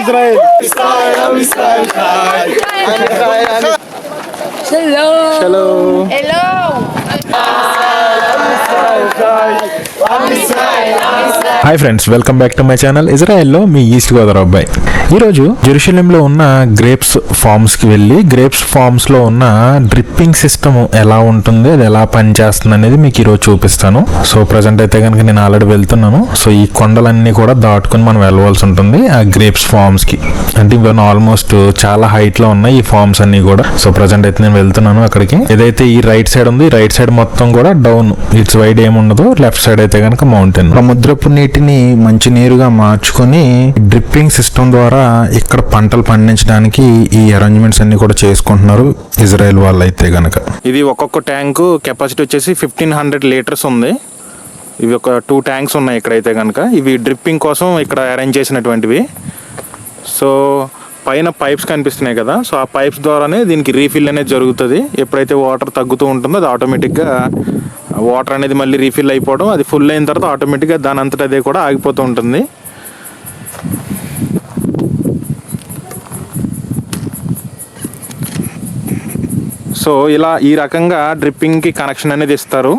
Israel! Shalom! Shalom! Hello! Am Israel! Am Israel! Hi friends welcome back to my channel ఇజ్రాయెల్లో మీ East Godavari అబ్బాయి. ఈరోజు జెరూసలేంలో ఉన్న grapes ఫార్మ్స్కి వెళ్ళి grapes ఫార్మ్స్లో ఉన్న డ్రిప్పింగ్ సిస్టమ్ ఎలా ఉంటుంది అది ఎలా పనిచేస్తుంది అనేది మీకు ఈరోజు చూపిస్తాను. సో ప్రజెంట్ అయితే కనుక నేను ఆల్రెడీ వెళ్తున్నాను. సో ఈ కొండలన్నీ కూడా దాటుకొని మనం వెళ్ళవలసి ఉంటుంది ఆ గ్రేప్స్ ఫార్మ్స్కి అంటే ఇవన్నీ ఆల్మోస్ట్ చాలా హైట్లో ఉన్నాయి ఈ ఫార్మ్స్ అన్నీ కూడా. సో ప్రజెంట్ అయితే నేను వెళ్తున్నాను అక్కడికి. ఏదైతే ఈ రైట్ సైడ్ ఉంది ఈ రైట్ సైడ్ మొత్తం కూడా డౌన్ ఇట్స్ వైడ్ ఏముండదు. లెఫ్ట్ సైడ్ అయితే కనుక మౌంటైన్ సముద్రపు నీటిని మంచి నీరుగా మార్చుకొని డ్రిప్పింగ్ సిస్టమ్ ద్వారా ఇక్కడ పంటలు పండించడానికి ఈ అరేంజ్మెంట్స్ అన్ని కూడా చేసుకుంటున్నారు ఇజ్రాయెల్ వాళ్ళు అయితే గనక. ఇది ఒక్కొక్క ట్యాంకు కెపాసిటీ వచ్చేసి ఫిఫ్టీన్ హండ్రెడ్ లీటర్స్ ఉంది. ఇవి ఒక టూ ట్యాంక్స్ ఉన్నాయి ఇక్కడైతే కనుక ఇవి డ్రిప్పింగ్ కోసం ఇక్కడ అరేంజ్ చేసినటువంటివి. సో పైన పైప్స్ కనిపిస్తున్నాయి కదా సో ఆ పైప్స్ ద్వారానే దీనికి రీఫిల్ అనేది జరుగుతుంది. ఎప్పుడైతే వాటర్ తగ్గుతూ ఉంటుందో అది ఆటోమేటిక్గా వాటర్ అనేది మళ్ళీ రీఫిల్ అయిపోవడం అది ఫుల్ అయిన తర్వాత ఆటోమేటిక్గా దాని అంతటా అదే కూడా ఆగిపోతూ ఉంటుంది. సో ఇలా ఈ రకంగా డ్రిప్పింగ్కి కనెక్షన్ అనేది ఇస్తారు.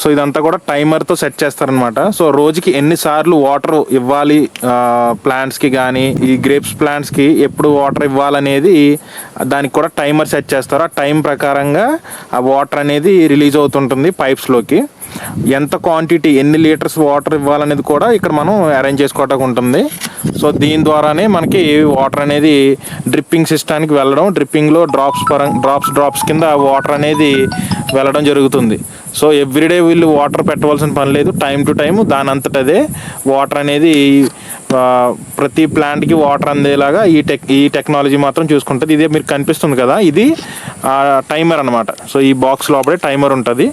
సో ఇదంతా కూడా టైమర్తో సెట్ చేస్తారనమాట సో రోజుకి ఎన్నిసార్లు వాటర్ ఇవ్వాలి ప్లాంట్స్కి కానీ ఈ గ్రేప్స్ ప్లాంట్స్కి ఎప్పుడు వాటర్ ఇవ్వాలనేది దానికి కూడా టైమర్ సెట్ చేస్తారు. ఆ టైం ప్రకారంగా ఆ వాటర్ అనేది రిలీజ్ అవుతుంటుంది పైప్స్లోకి. ఎంత క్వాంటిటీ ఎన్ని లీటర్స్ వాటర్ ఇవ్వాలనేది కూడా ఇక్కడ మనం అరేంజ్ చేసుకోవటం ఉంటుంది. సో దీని ద్వారానే మనకి వాటర్ అనేది డ్రిప్పింగ్ సిస్టానికి వెళ్ళడం డ్రిప్పింగ్లో డ్రాప్స్ పరం డ్రాప్స్ డ్రాప్స్ కింద వాటర్ అనేది వెళ్ళడం జరుగుతుంది. సో ఎవ్రీడే వీళ్ళు వాటర్ పెట్టవలసిన పని లేదు. టైం టు టైం దాని అంతటదే వాటర్ అనేది ప్రతి ప్లాంట్కి వాటర్ అందేలాగా ఈ టెక్ ఈ టెక్నాలజీ మాత్రం చూసుకుంటుంది. ఇదే మీరు కనిపిస్తుంది కదా ఇది టైమర్ అనమాట సో ఈ బాక్స్ లోపలే టైమర్ ఉంటుంది.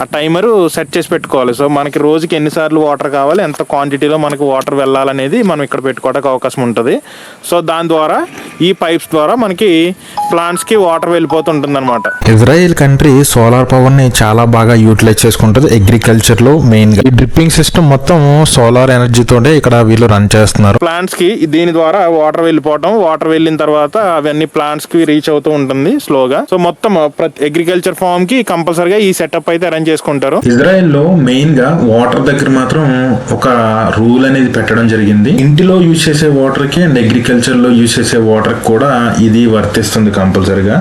ఆ టైమర్ సెట్ చేసి పెట్టుకోవాలి. సో మనకి రోజుకి ఎన్నిసార్లు వాటర్ కావాలి ఎంత క్వాంటిటీలో మనకి వాటర్ వెళ్ళాలనేది మనం ఇక్కడ పెట్టుకోవడానికి అవకాశం ఉంటుంది. సో దాని ద్వారా ఈ పైప్స్ ద్వారా మనకి ప్లాంట్స్కి వాటర్ వెళ్ళిపోతుంటుంది అనమాట ఇజ్రాయెల్ కంట్రీ సోలార్ పవర్ని చాలా బాగా యూటిలైజ్ చేసుకుంటుంది అగ్రికల్చర్లో మెయిన్గా. ఈ డ్రిప్పింగ్ సిస్టమ్ మొత్తం సోలార్ ఎనర్జీతోనే ఇక్కడ వీళ్ళు రన్ చేస్తున్నారు. ప్లాంట్స్కి దీని ద్వారా వాటర్ వెళ్ళిపోవటం వాటర్ వెళ్ళిన తర్వాత అవన్నీ ప్లాంట్స్కి రీచ్ అవుతూ ఉంటుంది స్లోగా సో మొత్తం ప్రతి అగ్రికల్చర్ ఫార్మ్కి కంపల్సరిగా ఈ సెటప్ అయితే అరేంజ్ చేసుకుంటారు. ఇజ్రాయెల్లో మెయిన్గా వాటర్ దగ్గర మాత్రం ఒక రూల్ అనేది పెట్టడం జరిగింది. ఇంటిలో యూజ్ చేసే వాటర్కి అండ్ అగ్రికల్చర్లో యూజ్ చేసే వాటర్ కూడా ఇది వర్తిస్తుంది కంపల్సరిగా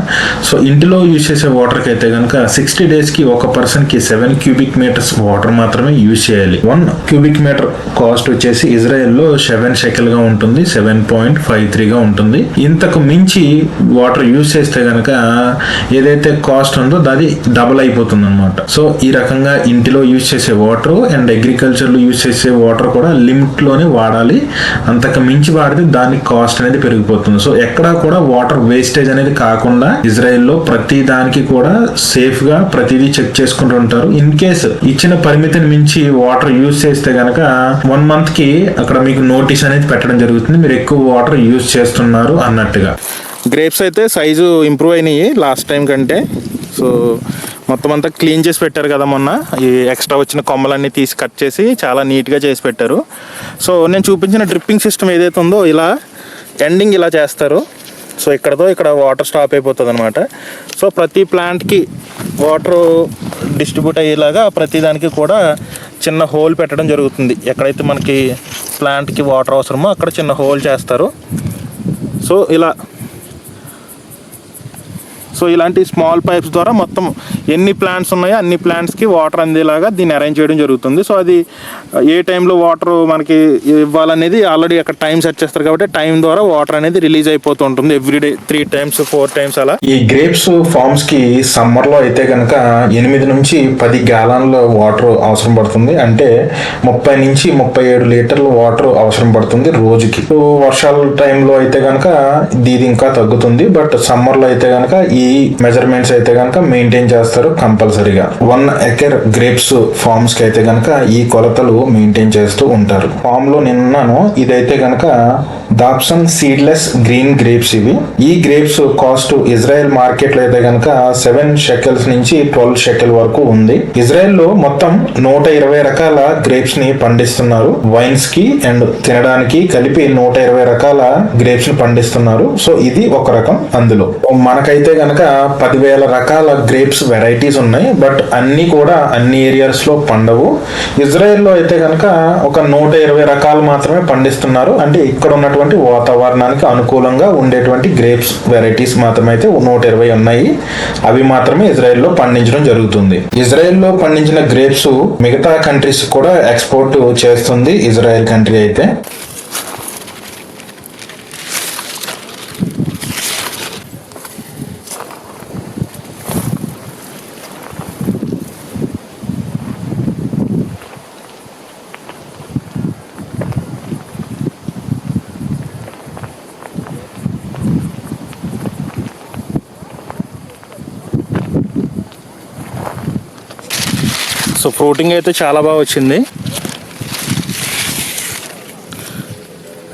సో ఇంటిలో యూజ్ చేసే వాటర్కి అయితే కనుక సిక్స్టీ డేస్కి ఒక పర్సన్ కి సెవెన్ క్యూబిక్ మీటర్స్ వాటర్ మాత్రమే యూజ్ చేయాలి. వన్ క్యూబిక్ మీటర్ కాస్ట్ వచ్చేసి ఇజ్రాయెల్లో సెవెన్ షెకల్గా ఉంటుంది సెవెన్ పాయింట్ ఫైవ్ త్రీ గా ఉంటుంది. ఇంతకు మించి వాటర్ యూజ్ చేస్తే కనుక ఏదైతే కాస్ట్ ఉందో అది డబుల్ అయిపోతుంది అనమాట సో ఈ రకంగా ఇంటిలో యూజ్ చేసే వాటర్ అండ్ అగ్రికల్చర్లో యూజ్ చేసే వాటర్ కూడా లిమిట్లోనే వాడాలి. అంతకు మించి వాడితే దాని కాస్ట్ అనేది పెరిగిపోతుంది. సో ఎక్కడా కూడా వాటర్ వేస్టేజ్ అనేది కాకుండా ఇజ్రాయెల్లో ప్రతి దానికి కూడా సేఫ్గా ప్రతిదీ చెక్ చేసుకుంటూ ఉంటారు. ఇన్ కేస్ ఇచ్చిన పరిమితిని మించి వాటర్ యూజ్ చేస్తే గనక వన్ మంత్కి అక్కడ మీకు నోటీస్ అనేది పెట్టడం జరుగుతుంది. మీరు ఎక్కువ వాటర్ యూజ్ చేస్తున్నారు అన్నట్టుగా. గ్రేప్స్ అయితే సైజు ఇంప్రూవ్ అయినాయి లాస్ట్ టైం కంటే. సో మొత్తం అంతా క్లీన్ చేసి పెట్టారు కదా మొన్న. ఈ ఎక్స్ట్రా వచ్చిన కొమ్మలన్నీ తీసి కట్ చేసి చాలా నీట్గా చేసి పెట్టారు. సో నేను చూపించిన డ్రిప్పింగ్ సిస్టమ్ ఏదైతే ఉందో ఇలా ఎండింగ్ ఇలా చేస్తారు. సో ఇక్కడతో ఇక్కడ వాటర్ స్టాప్ అయిపోతుంది అనమాట సో ప్రతి ప్లాంట్కి వాటరు డిస్ట్రిబ్యూట్ అయ్యేలాగా ప్రతిదానికి కూడా చిన్న హోల్ పెట్టడం జరుగుతుంది. ఎక్కడైతే మనకి ప్లాంట్కి వాటర్ అవసరమో అక్కడ చిన్న హోల్ చేస్తారు. సో ఇలా సో ఇలాంటి స్మాల్ పైప్స్ ద్వారా మొత్తం ఎన్ని ప్లాంట్స్ ఉన్నాయో అన్ని ప్లాంట్స్కి వాటర్ అందేలాగా దీన్ని అరేంజ్ చేయడం జరుగుతుంది. సో అది ఏ టైంలో వాటర్ మనకి ఇవ్వాలనేది ఆల్రెడీ అక్కడ టైం సెట్ చేస్తారు కాబట్టి టైం ద్వారా వాటర్ అనేది రిలీజ్ అయిపోతూ ఉంటుంది. Everyday three times four times అలా. ఈ గ్రేప్స్ ఫార్మ్స్కి సమ్మర్లో అయితే కనుక ఎనిమిది నుంచి పది గ్యాలన్ల వాటర్ అవసరం పడుతుంది. అంటే ముప్పై నుంచి ముప్పై ఏడు లీటర్ల వాటర్ అవసరం పడుతుంది రోజుకి. వర్షాల టైంలో అయితే కనుక ఇది ఇంకా తగ్గుతుంది. బట్ సమ్మర్లో అయితే కనుక ఈ ఈ మెజర్మెంట్స్ అయితే కనుక మెయింటైన్ చేస్తారు కంపల్సరీగా. వన్ ఎకర్ గ్రేప్స్ ఫార్మ్స్కి అయితే కనుక ఈ కొలతలు మెయింటైన్ చేస్తూ ఉంటారు. ఫామ్లో నిన్నాను ఇదైతే కనుక డాప్సన్ సీడ్లెస్ గ్రీన్ గ్రేప్స్ ఇవి. ఈ గ్రేప్స్ కాస్ట్ ఇజ్రాయెల్ మార్కెట్లో అయితే కనుక సెవెన్ షెకెల్స్ నుంచి ట్వెల్వ్ షెకెల్ వరకు ఉంది. ఇజ్రాయెల్లో మొత్తం నూట ఇరవై రకాల గ్రేప్స్ని పండిస్తున్నారు. వైన్స్కి అండ్ తినడానికి కలిపి నూట ఇరవై రకాల గ్రేప్స్ని పండిస్తున్నారు. సో ఇది ఒక రకం అందులో. మనకైతే గనక పదివేల రకాల గ్రేప్స్ వెరైటీస్ ఉన్నాయి. బట్ అన్ని కూడా అన్ని ఏరియాస్లో పండవు. ఇజ్రాయెల్లో అయితే గనక ఒక నూట ఇరవై రకాలు మాత్రమే పండిస్తున్నారు. అంటే ఇక్కడ ఉన్నటువంటి వాతావరణానికి అనుకూలంగా ఉండేటువంటి గ్రేప్స్ వెరైటీస్ మాత్రమైతే అయితే నూట ఇరవై ఉన్నాయి. అవి మాత్రమే ఇజ్రాయెల్లో పండించడం జరుగుతుంది. ఇజ్రాయెల్లో పండించిన గ్రేప్స్ మిగతా కంట్రీస్ కూడా ఎక్స్పోర్ట్ చేస్తుంది ఇజ్రాయెల్ కంట్రీ అయితే. సో ఫ్రూటింగ్ అయితే చాలా బాగా వచ్చింది.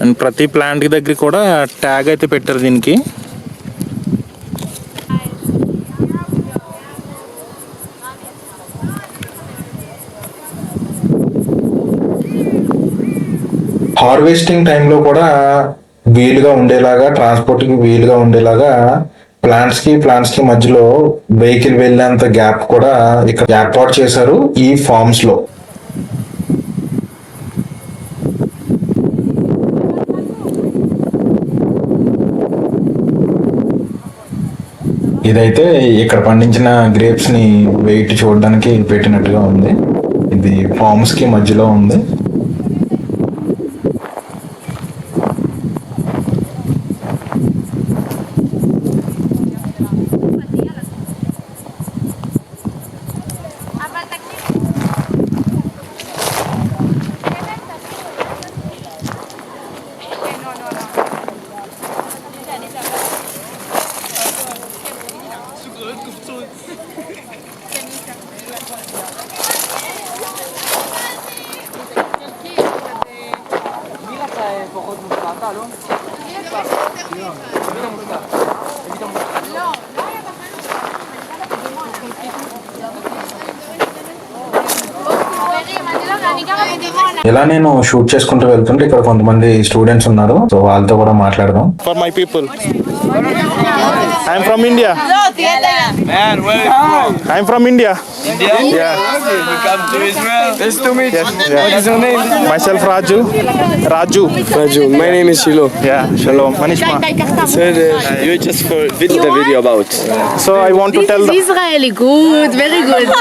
అండ్ ప్రతి ప్లాంట్ దగ్గర కూడా ట్యాగ్ అయితే పెట్టారు దీనికి. హార్వెస్టింగ్ టైంలో కూడా వీలుగా ఉండేలాగా ట్రాన్స్పోర్టింగ్ వీలుగా ఉండేలాగా ప్లాంట్స్కి ప్లాంట్స్కి మధ్యలో వెహికల్ వెళ్ళేంత గ్యాప్ కూడా ఇక్కడ ఏర్పాటు చేశారు ఈ ఫార్మ్స్లో. ఇదైతే ఇక్కడ పండించిన గ్రేప్స్ని వెయిట్ చూడడానికి పెట్టినట్టుగా ఉంది. ఇది ఫార్మ్స్కి మధ్యలో ఉంది. Pardon. Pardon. ఇలా నేను షూట్ చేసుకుంటూ వెళ్తుంటే ఇక్కడ కొంతమంది స్టూడెంట్స్ ఉన్నారు. సో వాళ్ళతో కూడా మాట్లాడదాం. For my people I'm from India I'm from India myself Raju Raju Raju my name is Shilo yeah Shilo మనీష్మా sir you just for with the video about so I want to tell the Israeli good very good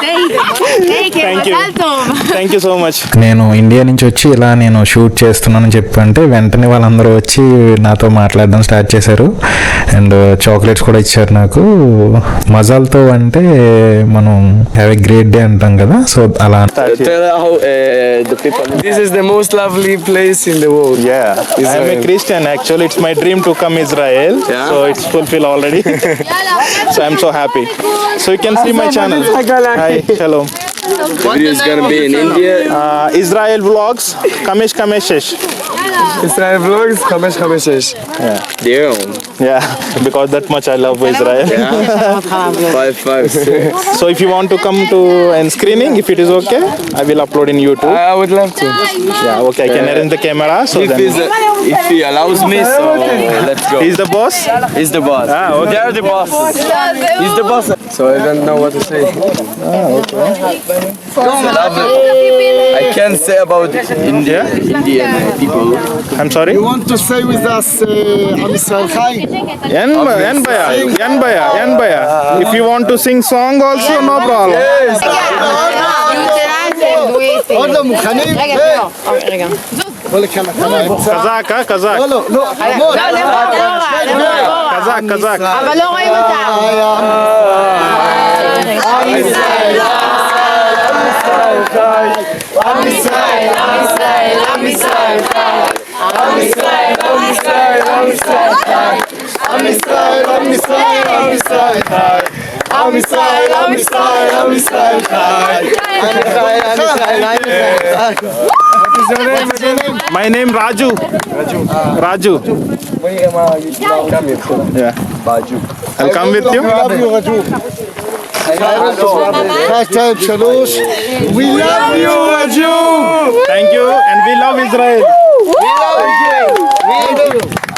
thank you so much నేను India నుంచి వచ్చి ఇలా నేను shoot చేస్తున్నానని చెప్పి అంటే వెంటనే వాళ్ళందరూ వచ్చి నాతో మాట్లాడడం స్టార్ట్ చేశారు. అండ్ చాక్లెట్స్ కూడా ఇచ్చారు నాకు. మజాల్తో అంటే మనం హ్యావ్ ఎ గ్రేట్ డే అంటాం కదా. సో అలా this is the most lovely place in yeah is I am a Christian actually my dream to come Israel so it's fulfil already so I so happy so you can see my channel hi hello Video is gonna be in India. Uh, Israel vlogs. Kamesh Kameshesh. Israel vlogs, Khamesh Khameshesh. Their own. Yeah, because that much I love Israel. Five, five, six. so if you want to come to an screening, if it is okay, I will upload in YouTube. I, I would love to. Yeah, okay. I can arrange the camera. So If, then he's, if he allows me, so let's go. he's the boss. He's the boss. Ah, okay. They're the boss. He's the boss. So I don't know what to say. Love it. I can't say about India, Indian people. I'm sorry. want to stay with us, uh, Am Israel Chai? Yan, yan baya, yan baya, yan baya. If you want to sing song also, no problem. עוד לא מוכנים? רגע, לא. רגע. בוא לכאן, לכאן האמצע. Kazak, huh? Kazak. לא, לא, לא, עמוד. לא, למטה, למטה. Kazak, Kazak. אבל לא רואים אותם. עם ישראל, עם ישראל, עם ישראל, עם ישראל ישראל חי. עם ישראל, עם ישראל, עם ישראל חי. עם ישראל, עם ישראל, עם ישראל חי. My name Raju. Raju. Uh, Raju. Yeah. Raju. I'll come with you. I love you, Raju. First time, Shalush. We love you, Raju. Thank you, and we love Israel. We love you. We love you.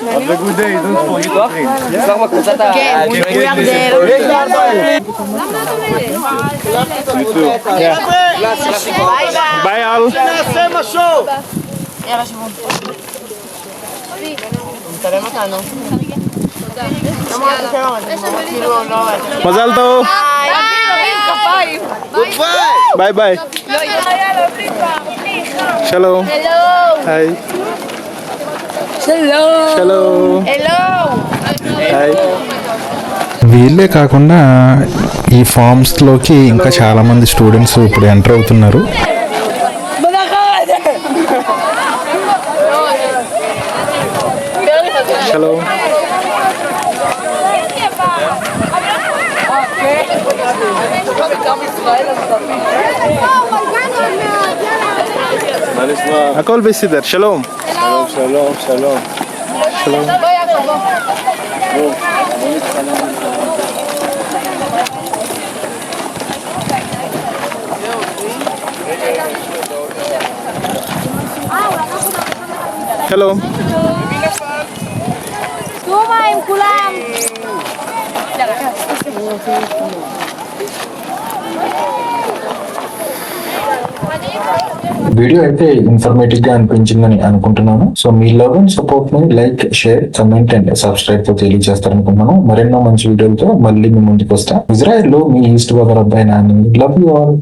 don't forget to ביי אל. נעשה משוב. יאללה שבו. מצלם אותנו. מזל טוב. ביי ביי. שלום. היי. Hi చలో hello hi వీళ్ళే కాకుండా ఈ ఫామ్స్లోకి ఇంకా చాలామంది students ఇప్పుడు enter అవుతున్నారు. נשמע? הכל בסדר, שלום. שלום, שלום, שלום. שלום. שלום. תראו מה עם כולם. Video అయితే ఇన్ఫర్మేటివ్గా అనిపించిందని అనుకుంటున్నాను. సో మీ లవ్ అండ్ సపోర్ట్ని లైక్ షేర్ కమెంట్ అండ్ సబ్స్క్రైబ్తో తెలియజేస్తారనుకుంటున్నాను. మరెన్నో మంచి వీడియోలతో మళ్ళీ మీ ముందుకు వస్తా ఇజ్రాయెల్లో మీ ఈస్ట్ బదర్ అబ్బాయి నాని. Love you all